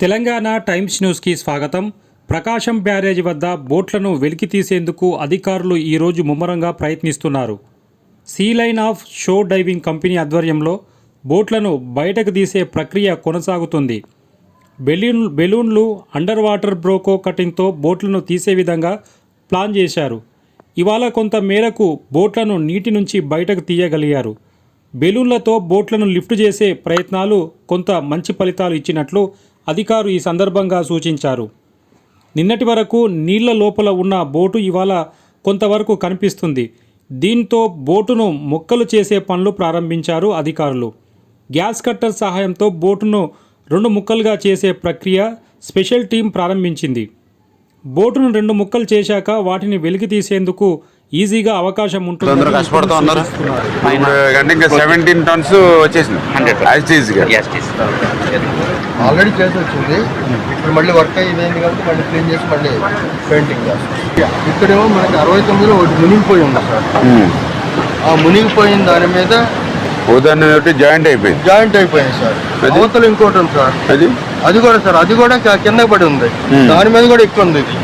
Telangana times న్యూస్కి స్వాగతం. ప్రకాశం barrage వద్ద బోట్లను వెలికి తీసేందుకు అధికారులు ఈరోజు ముమ్మరంగా ప్రయత్నిస్తున్నారు. Sea line of shore diving company ఆధ్వర్యంలో బోట్లను బయటకు తీసే ప్రక్రియ కొనసాగుతుంది. బెలూన్ బెలూన్లు అండర్ వాటర్ బ్రోకో కటింగ్తో బోట్లను తీసే విధంగా ప్లాన్ చేశారు. ఇవాళ కొంత మేరకు బోట్లను నీటి నుంచి బయటకు తీయగలిగారు. బెలూన్లతో బోట్లను లిఫ్ట్ చేసే ప్రయత్నాలు కొంత మంచి ఫలితాలు ఇచ్చినట్లు అధికారులు ఈ సందర్భంగా సూచించారు. నిన్నటి వరకు నీళ్ళ లోపల ఉన్న బోటు ఇవాళ కొంతవరకు కనిపిస్తుంది. దీంతో బోటును మొక్కలు చేసే పనులు ప్రారంభించారు అధికారులు. గ్యాస్ కట్టర్ సహాయంతో బోటును రెండు ముక్కలుగా చేసే ప్రక్రియ స్పెషల్ టీం ప్రారంభించింది. బోటును రెండు ముక్కలు చేశాక వాటిని వెలికి తీసేందుకు ఈజీగా అవకాశం ఉంటుంది అందరూ కష్టపడుతూ ఉన్నారు. ఇప్పుడు అంటే ఇంకా సెవెంటీన్ టన్స్ వచ్చేసింది. ఆల్రెడీ చేసి వచ్చింది. ఇప్పుడు మళ్ళీ వర్క్ అయ్యింది కాబట్టి మళ్ళీ క్లీన్ చేసి మళ్ళీ పెయింటింగ్ చేస్తాం. ఇక్కడేమో మనకి అరవై తొమ్మిదిలో ఒకటి మునిగిపోయి ఉంది సార్. ఆ మునిగిపోయిన దాని మీద ఉదాహరణ జాయింట్ అయిపోయింది. జాయింట్ అయిపోయింది సార్? అవతల ఇంకోటి ఉంది సార్. అది? అది కూడా సార్ అది కూడా కింద పడి ఉంది. దాని మీద కూడా ఎక్కువ ఉంది ఇది.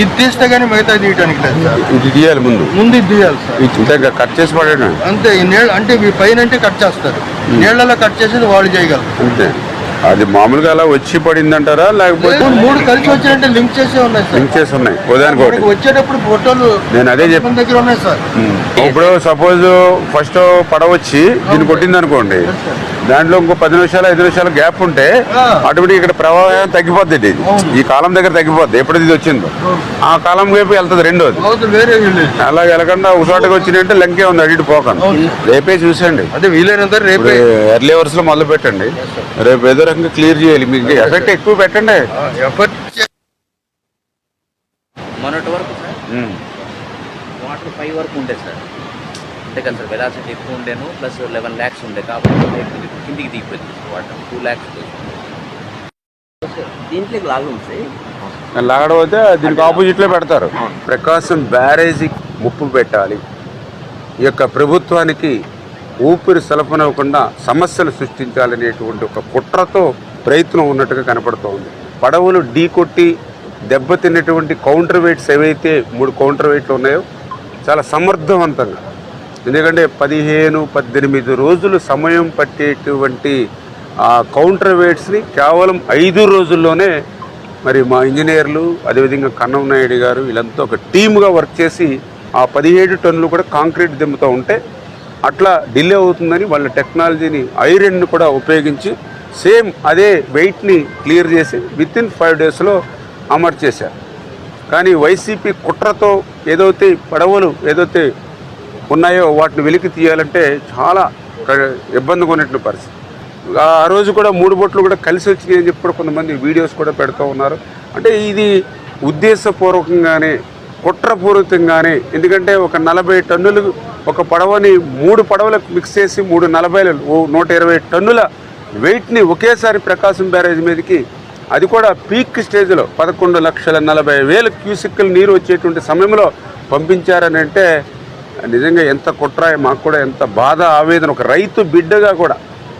ఇది తీస్తే కానీ మిగతా తీయడానికి లేదు సార్. ఇది తీయాలి ముందు. ముందు ఇది తీయాలి సార్. కట్ చేసి పడేయడం అంతే ఈ నీళ్ళ అంటే పైన అంటే కట్ చేస్తారు. నీళ్ళలో కట్ చేసేది వాళ్ళు చేయగలరు. అంతే. అది మామూలుగా అలా వచ్చి పడింది అంటారా లేకపోతే మూడు- కలిసి వచ్చినట్టే లింక్ చేసే ఉన్నాయి లింక్ చేసి ఉన్నాయి. ఉదాహరణకి ఒకటి. వచ్చేటప్పుడు ఫోటోలు నేను అదే చెప్ప మన దగ్గర ఉన్నాయి సార్. ఇప్పుడు సపోజ్ ఫస్ట్ పడవ వచ్చి దీన్ని కొట్టింది అనుకోండి దాంట్లో ఇంకో పది నిమిషాలు ఐదు నిమిషాలు గ్యాప్ ఉంటే. అటువంటి ఇక్కడ ప్రవాహం తగ్గిపోద్ది ఇది. ఈ కాలం దగ్గర తగ్గిపోద్ది. ఎప్పుడు ఇది వచ్చిందో. ఆ కాలం వైపు వెళ్తుంది రెండోది. అవతల వేరే విలేజ్ అలా వెళ్ళకుండా ఒక చోటకి వచ్చినట్టే లంకే ఉంది అడిగి పోకండి. రేపే చూసండి అదే వీలైనంత రేపే. ఎర్లీ అవర్స్లో మొదలు పెట్టండి. రేపు ఏదో రకంగా క్లియర్ చేయాలి. మీకు ఎఫెక్ట్ ఎక్కువ పెట్టండి. మొన్నటి వరకు. వాటర్ ఫైవ్ వరకు ఉండే సార్ కదా సార్ వెలాసిటీ ఎక్కువ ఉండేను ప్లస్ లెవెన్ ల్యాక్స్ ఉండే కాబట్టి కిందికి దిగిపోయింది. వాటర్ టూ ల్యాక్స్ దీంట్లో లాగం సార్ లాగడం అయితే దీనికి ఆపోజిట్లో పెడతారు. ప్రకాశం బ్యారేజీ ముప్పు పెట్టాలి. ఈ యొక్క ప్రభుత్వానికి ఊపిరి సలపనివ్వకుండా సమస్యలు సృష్టించాలనేటువంటి ఒక కుట్రతో ప్రయత్నం ఉన్నట్టుగా కనపడుతోంది. పడవలు ఢీ కొట్టి దెబ్బతిన్నటువంటి కౌంటర్ వెయిట్స్ ఏవైతే మూడు కౌంటర్ వెయిట్లు ఉన్నాయో చాలా సమర్థవంతంగా ఎందుకంటే పదిహేను పద్దెనిమిది రోజులు సమయం పట్టేటువంటి ఆ కౌంటర్ వెయిట్స్ని కేవలం ఐదు రోజుల్లోనే మరి మా ఇంజనీర్లు అదేవిధంగా కన్నం నాయుడు గారు వీళ్ళంతా ఒక టీమ్గా వర్క్ చేసి ఆ పదిహేడు టన్నులు కూడా కాంక్రీట్ దిమ్ముతూ ఉంటే అట్లా డిలే అవుతుందని వాళ్ళ టెక్నాలజీని ఐరన్ను కూడా ఉపయోగించి సేమ్ అదే వెయిట్ని క్లియర్ చేసి విత్ ఇన్ ఫైవ్ డేస్లో అమర్చేశారు. కానీ వైసీపీ కుట్రతో ఏదైతే పడవలు ఏదైతే ఉన్నాయో వాటిని వెలికి తీయాలంటే చాలా ఇబ్బందిగా ఉన్నట్టు పరిస్థితి. ఆ రోజు కూడా మూడు బొట్లు కూడా కలిసి వచ్చినాయి అని చెప్పి కూడా కొంతమంది వీడియోస్ కూడా పెడుతూ ఉన్నారు. అంటే ఇది ఉద్దేశపూర్వకంగానే కుట్రపూరితంగానే ఎందుకంటే ఒక నలభై టన్నులు ఒక పడవని మూడు పడవలకు మిక్స్ చేసి మూడు నలభై నూట ఇరవై టన్నుల వెయిట్ని ఒకేసారి ప్రకాశం బ్యారేజ్ మీదకి అది కూడా పీక్ స్టేజ్లో పదకొండు లక్షల నలభై వేల క్యూసిక్ల నీరు వచ్చేటువంటి సమయంలో పంపించారని అంటే నిజంగా ఎంత కుట్రాయి మాకు కూడా ఎంత బాధ ఆవేదన. ఒక రైతు బిడ్డగా కూడా.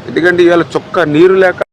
ఎందుకంటే ఇవాళ చుక్క నీరు లేక